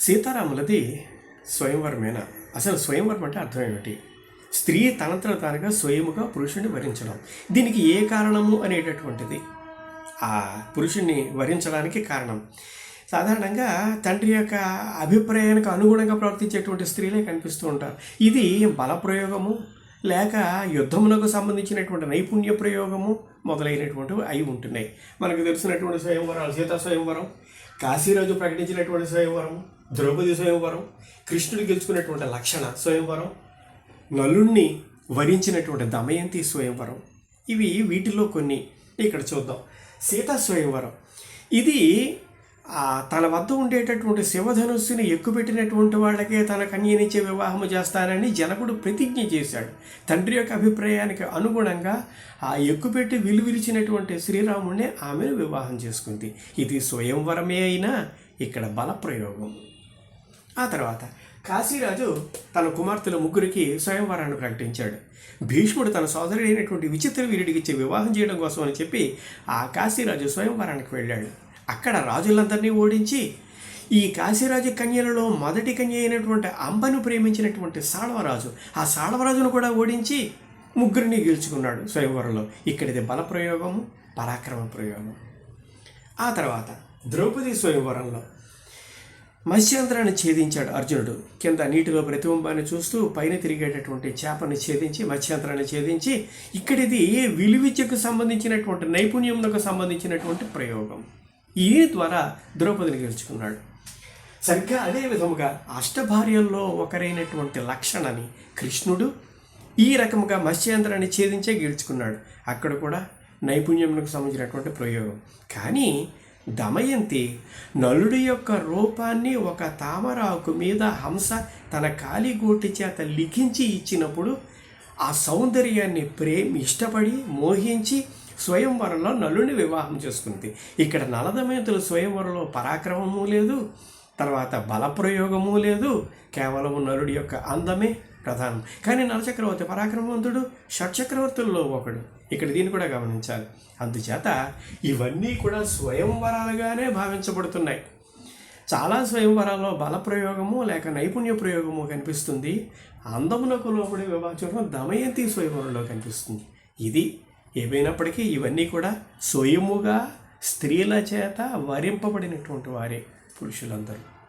సీతారాములది స్వయంవరమేనా? అసలు స్వయంవరం అంటే అర్థం ఏమిటి? స్త్రీ తనంతట తానుగా స్వయముగా పురుషుణ్ణి వరించడం. దీనికి ఏ కారణము అనేటటువంటిది? ఆ పురుషుణ్ణి వరించడానికి కారణం. సాధారణంగా తండ్రి యొక్క అభిప్రాయానికి అనుగుణంగా ప్రవర్తించేటువంటి స్త్రీలే కనిపిస్తూ ఉంటారు. ఇది బలప్రయోగము లేక యుద్ధమునకు సంబంధించినటువంటి నైపుణ్య ప్రయోగము మొదలైనటువంటివి అయి ఉంటున్నాయి. మనకు తెలిసినటువంటి స్వయంవరాలు సీతా స్వయంవరం కాశీరాజు ప్రకటించినటువంటి స్వయంవరం ద్రౌపది స్వయంవరం కృష్ణుడు గెలుచుకున్నటువంటి లక్షణ స్వయంవరం నలుణ్ణి వరించినటువంటి దమయంతి స్వయంవరం. ఇవి వీటిలో కొన్ని. ఇక్కడ చూద్దాం. సీతా స్వయంవరం. ఇది తన వద్ద ఉండేటటువంటి శివధనుస్సుని ఎక్కుపెట్టినటువంటి వాళ్ళకే తన కన్యనిచ్చే వివాహము చేస్తానని జనకుడు ప్రతిజ్ఞ చేశాడు. తండ్రి యొక్క అభిప్రాయానికి అనుగుణంగా ఆ ఎక్కుపెట్టి విలువిరిచినటువంటి శ్రీరాముడిని ఆమెను వివాహం చేసుకుంది. ఇది స్వయంవరమే అయినా ఇక్కడ బలప్రయోగం. ఆ తర్వాత కాశీరాజు తన కుమార్తెల ముగ్గురికి స్వయంవరాన్ని ప్రకటించాడు. భీష్ముడు తన సోదరుడైనటువంటి విచిత్ర వీరుడికి వివాహం చేయడం కోసం అని చెప్పి ఆ కాశీరాజు స్వయంవరానికి వెళ్ళాడు. అక్కడ రాజులందరినీ ఓడించి ఈ కాశీరాజు కన్యలలో మొదటి కన్య అయినటువంటి అంబను ప్రేమించినటువంటి సాళవరాజు ఆ సాళవరాజును కూడా ఓడించి ముగ్గురిని గెలుచుకున్నాడు స్వయంవరంలో. ఇక్కడిది బలప్రయోగము పరాక్రమ ప్రయోగం. ఆ తర్వాత ద్రౌపది స్వయంవరంలో మత్స్యాంధ్రాన్ని ఛేదించాడు అర్జునుడు. కింద నీటిలో ప్రతిబింబాన్ని చూస్తూ పైన తిరిగేటటువంటి చేపని ఛేదించి మత్స్యాంధ్రాన్ని ఛేదించి ఇక్కడిది విలువిద్యకు సంబంధించినటువంటి నైపుణ్యమునకు సంబంధించినటువంటి ప్రయోగం. ఈ ద్వారా ద్రౌపదిని గెలుచుకున్నాడు? సరిగ్గా అదే విధముగా అష్టభార్యల్లో ఒకరైనటువంటి లక్షణని కృష్ణుడు ఈ రకముగా మత్స్యేంద్రాన్ని ఛేదించే గెలుచుకున్నాడు. అక్కడ కూడా నైపుణ్యములకు సంబంధించినటువంటి ప్రయోగం. కానీ దమయంతి నలుడి యొక్క రూపాన్ని ఒక తామరాకు మీద హంస తన కాలిగోటి చేత లిఖించి ఇచ్చినప్పుడు ఆ సౌందర్యాన్ని ప్రేమి ఇష్టపడి మోహించి స్వయంవరంలో నలుని వివాహం చేసుకుంది. ఇక్కడ నలదమయంతులు స్వయంవరంలో పరాక్రమము లేదు తర్వాత బలప్రయోగము లేదు కేవలం నలుడి యొక్క అందమే ప్రధానం. కానీ నలచక్రవర్తి పరాక్రమవంతుడు షట్చక్రవర్తుల్లో ఒకడు. ఇక్కడ దీన్ని కూడా గమనించాలి. అందుచేత ఇవన్నీ కూడా స్వయంవరాలుగానే భావించబడుతున్నాయి. చాలా స్వయంవరాల్లో బలప్రయోగము లేక నైపుణ్య ప్రయోగము కనిపిస్తుంది. అందమునకు లోపడి విభాచనం దమయంతి స్వయంవరంలో కనిపిస్తుంది. ఇది ఏమైనప్పటికీ ఇవన్నీ కూడా స్వయముగా స్త్రీల చేత వరింపబడినటువంటి వారే పురుషులందరూ.